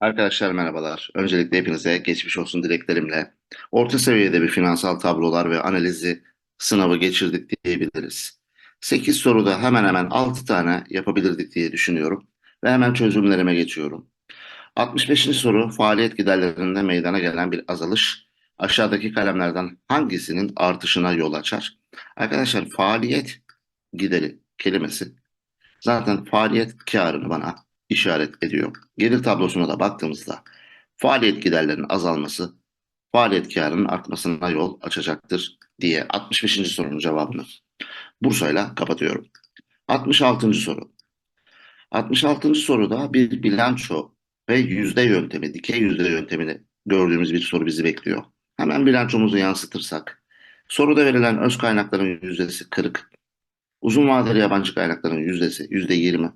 Arkadaşlar merhabalar. Öncelikle hepinize geçmiş olsun dileklerimle orta seviyede bir finansal tablolar ve analizi sınavı geçirdik diyebiliriz. 8 soruda hemen hemen 6 tane yapabilirdik diye düşünüyorum ve hemen çözümlerime geçiyorum. 65. soru faaliyet giderlerinde meydana gelen bir azalış aşağıdaki kalemlerden hangisinin artışına yol açar? Arkadaşlar faaliyet gideri kelimesi zaten faaliyet karını bana işaret ediyor. Gelir tablosuna da baktığımızda faaliyet giderlerinin azalması faaliyet karının artmasına yol açacaktır diye 65. sorunun cevabını Bursa'yla kapatıyorum. 66. soru. 66. soruda bir bilanço ve yüzde yöntemi, dikey yüzde yöntemini gördüğümüz bir soru bizi bekliyor. Hemen bilançomuzu yansıtırsak, soruda verilen öz kaynakların yüzdesi 40, uzun vadeli yabancı kaynakların yüzdesi yüzde 20,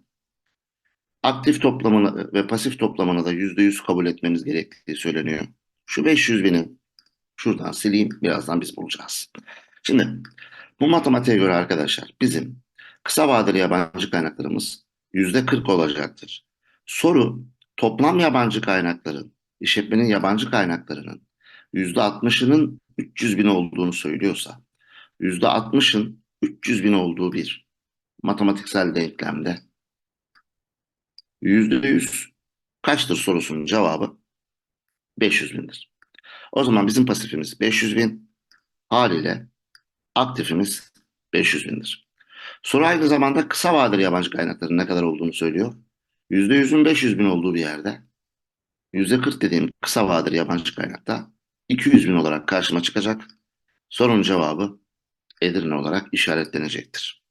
aktif toplamını ve pasif toplamını da yüzde yüz kabul etmemiz gerektiği söyleniyor. Şu 500 bini şuradan sileyim, birazdan biz bulacağız. Şimdi bu matematiğe göre arkadaşlar bizim kısa vadeli yabancı kaynaklarımız yüzde 40 olacaktır. Soru toplam yabancı kaynakların, işletmenin yabancı kaynaklarının yüzde 60'ının 300 bin olduğunu söylüyorsa, yüzde 60'ın 300 bin olduğu bir matematiksel denklemde yüzde 100 kaçtır sorusunun cevabı 500 bindir. O zaman bizim pasifimiz 500 bin haliyle aktifimiz 500 bindir. Soru aynı zamanda kısa vadeli yabancı kaynakların ne kadar olduğunu söylüyor. %100'ün 500 bin olduğu bir yerde %40 dediğim kısa vadeli yabancı kaynakta 200 bin olarak karşıma çıkacak. Sorunun cevabı Edirne olarak işaretlenecektir.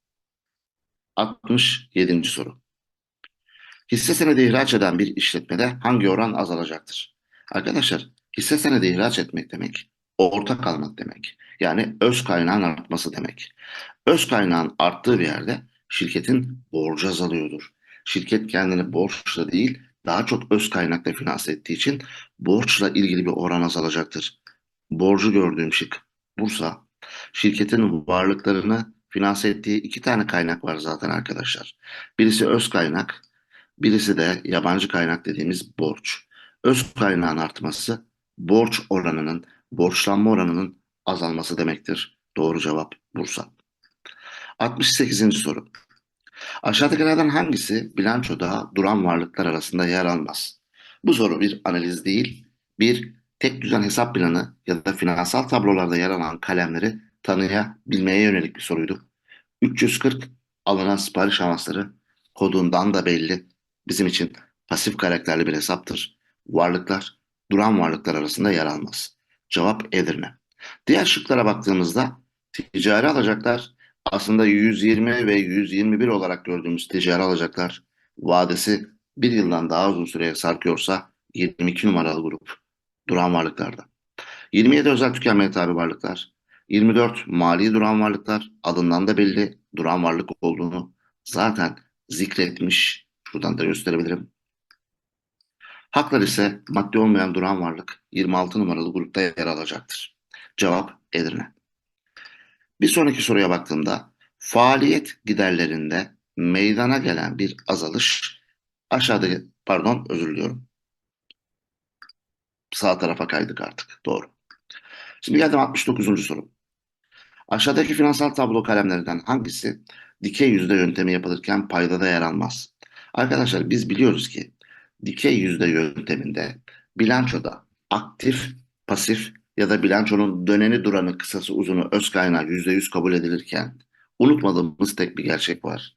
67. soru. Hisse senedi ihraç eden bir işletmede hangi oran azalacaktır? Arkadaşlar hisse senedi ihraç etmek demek ortak almak demek. Yani öz kaynağın artması demek. Öz kaynağın arttığı bir yerde şirketin borcu azalıyordur. Şirket kendini borçla değil daha çok öz kaynakla finanse ettiği için borçla ilgili bir oran azalacaktır. Borcu gördüğüm şık Bursa. Şirketin varlıklarını finanse ettiği iki tane kaynak var zaten arkadaşlar. Birisi öz kaynak, birisi de yabancı kaynak dediğimiz borç. Öz kaynağın artması borç oranının, borçlanma oranının azalması demektir. Doğru cevap Bursa. 68. soru. Aşağıdakilerden hangisi bilançoda duran varlıklar arasında yer almaz? Bu soru bir analiz değil, bir tek düzen hesap planı ya da finansal tablolarda yer alan kalemleri tanıyabilmeye yönelik bir soruydu. 340 alınan sipariş avansları kodundan da belli. Bizim için pasif karakterli bir hesaptır. Varlıklar duran varlıklar arasında yer almaz. Cevap Edirne. Diğer şıklara baktığımızda ticari alacaklar aslında 120 ve 121 olarak gördüğümüz ticari alacaklar vadesi bir yıldan daha uzun süreye sarkıyorsa 22 numaralı grup duran varlıklarda. 27 özel tükenmeye tabi varlıklar. 24 mali duran varlıklar adından da belli duran varlık olduğunu zaten zikretmiş. Şuradan da gösterebilirim. Haklar ise maddi olmayan duran varlık 26 numaralı grupta yer alacaktır. Cevap Edirne. Bir sonraki soruya baktığımda faaliyet giderlerinde meydana gelen bir azalış aşağıda pardon özür diliyorum. Sağ tarafa kaydık artık. Doğru. Şimdi geldim 69. soru. Aşağıdaki finansal tablo kalemlerinden hangisi dikey yüzde yöntemi yapılırken paydada yer almaz? Arkadaşlar biz biliyoruz ki dikey yüzde yönteminde bilançoda aktif, pasif ya da bilançonun döneni duranı kısası uzunu öz kaynağı yüzde yüz kabul edilirken unutmadığımız tek bir gerçek var.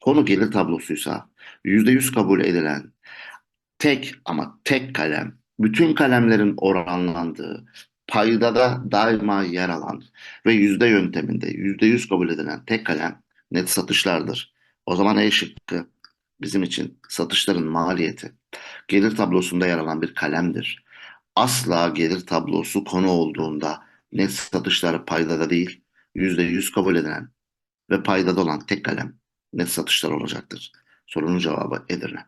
Konu gelir tablosuysa yüzde yüz kabul edilen tek ama tek kalem bütün kalemlerin oranlandığı payda da daima yer alan ve yüzde yönteminde yüzde yüz kabul edilen tek kalem net satışlardır. O zaman E şıkkı bizim için satışların maliyeti gelir tablosunda yer alan bir kalemdir. Asla gelir tablosu konu olduğunda net satışlar paydada değil, %100 kabul edilen ve paydada olan tek kalem net satışlar olacaktır. Sorunun cevabı Edirne.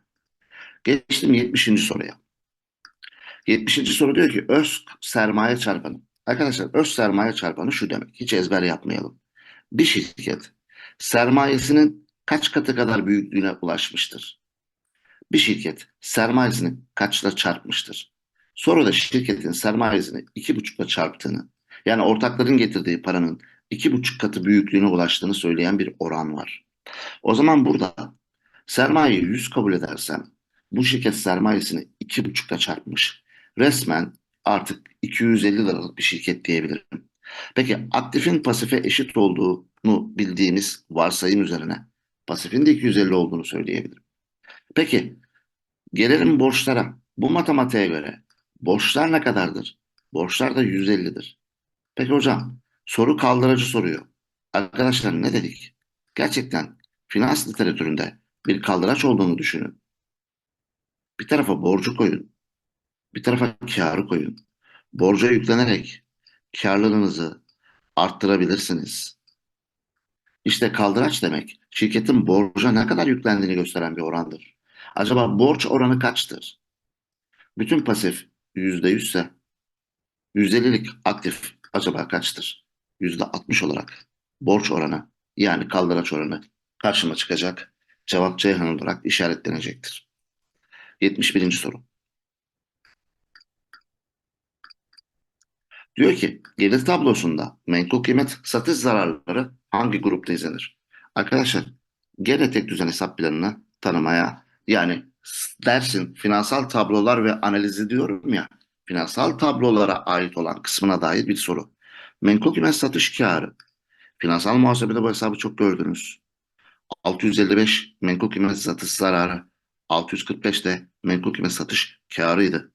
Geçtim 70. soruya. 70. soru diyor ki öz sermaye çarpanı. Arkadaşlar öz sermaye çarpanı şu demek. Hiç ezber yapmayalım. Bir şirket sermayesinin kaç katı kadar büyüklüğüne ulaşmıştır? Bir şirket sermayesini kaçla çarpmıştır? Sonra da şirketin sermayesini iki buçukla çarptığını, yani ortakların getirdiği paranın iki buçuk katı büyüklüğüne ulaştığını söyleyen bir oran var. O zaman burada sermayeyi 100 kabul edersem bu şirket sermayesini iki buçukla çarpmış. Resmen artık 250 liralık bir şirket diyebilirim. Peki aktifin pasife eşit olduğunu bildiğimiz varsayım üzerine pasifin de 250 olduğunu söyleyebilirim. Peki gelelim borçlara. Bu matematiğe göre borçlar ne kadardır? Borçlar da 150'dir. Peki hocam soru kaldırıcı soruyor. Arkadaşlar ne dedik? Gerçekten finans literatüründe bir kaldıraç olduğunu düşünün. Bir tarafa borcu koyun. Bir tarafa kârı koyun. Borca yüklenerek karlılığınızı arttırabilirsiniz. İşte kaldıraç demek şirketin borca ne kadar yüklendiğini gösteren bir orandır. Acaba borç oranı kaçtır? Bütün pasif %100 ise %50'lik aktif acaba kaçtır? %60 olarak borç oranı yani kaldıraç oranı karşıma çıkacak. Cevap Ceyhan olarak işaretlenecektir. 71. soru. Diyor ki gelir tablosunda menkul kıymet satış zararları hangi grupta izlenir? Arkadaşlar gene tek düzen hesap planını tanımaya yani dersin finansal tablolar ve analizi diyorum ya finansal tablolara ait olan kısmına dair bir soru. Menkul kıymet satış karı. Finansal muhasebede bu hesabı çok gördünüz. 655 menkul kıymet satış zararı. 645 de menkul kıymet satış karıydı.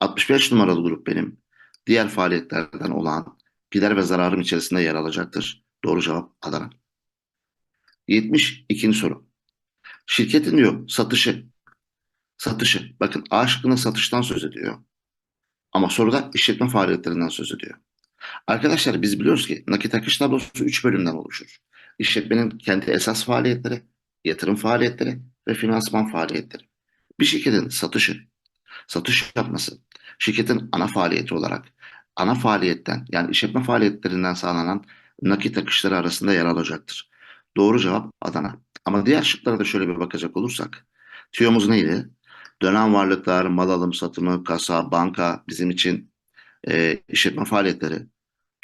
65 numaralı grup benim. Diğer faaliyetlerden olan gider ve zararım içerisinde yer alacaktır. Doğru cevap Adana. 72. soru. Şirketin diyor satışı. Satışı. Bakın A şıkkında satıştan söz ediyor. Ama soruda işletme faaliyetlerinden söz ediyor. Arkadaşlar biz biliyoruz ki nakit akış tablosu 3 bölümden oluşur. İşletmenin kendi esas faaliyetleri, yatırım faaliyetleri ve finansman faaliyetleri. Bir şirketin satışı, satış yapması, şirketin ana faaliyeti olarak ana faaliyetten yani işletme faaliyetlerinden sağlanan nakit akışları arasında yer alacaktır. Doğru cevap Adana. Ama diğer şıklara da şöyle bir bakacak olursak. Tüyomuz neydi? Dönem varlıklar, mal alım satımı, kasa, banka bizim için e, işletme faaliyetleri.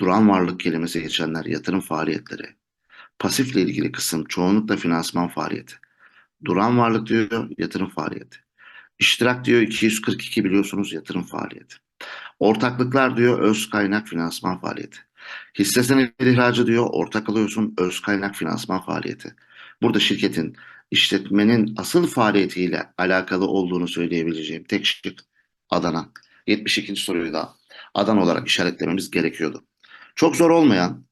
Duran varlık kelimesi geçenler yatırım faaliyetleri. Pasifle ilgili kısım çoğunlukla finansman faaliyeti. Duran varlık diyor yatırım faaliyeti. İştirak diyor 242 biliyorsunuz yatırım faaliyeti. Ortaklıklar diyor öz kaynak finansman faaliyeti. Hisse senedi ihracı diyor ortak alıyorsun öz kaynak finansman faaliyeti. Burada şirketin işletmenin asıl faaliyetiyle alakalı olduğunu söyleyebileceğim tek şık Adana. 72. soruyu da Adana olarak işaretlememiz gerekiyordu. Çok zor olmayan,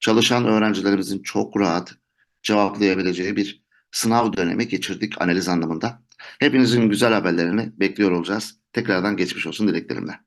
çalışan öğrencilerimizin çok rahat cevaplayabileceği bir sınav dönemi geçirdik analiz anlamında. Hepinizin güzel haberlerini bekliyor olacağız. Tekrardan geçmiş olsun dileklerimle.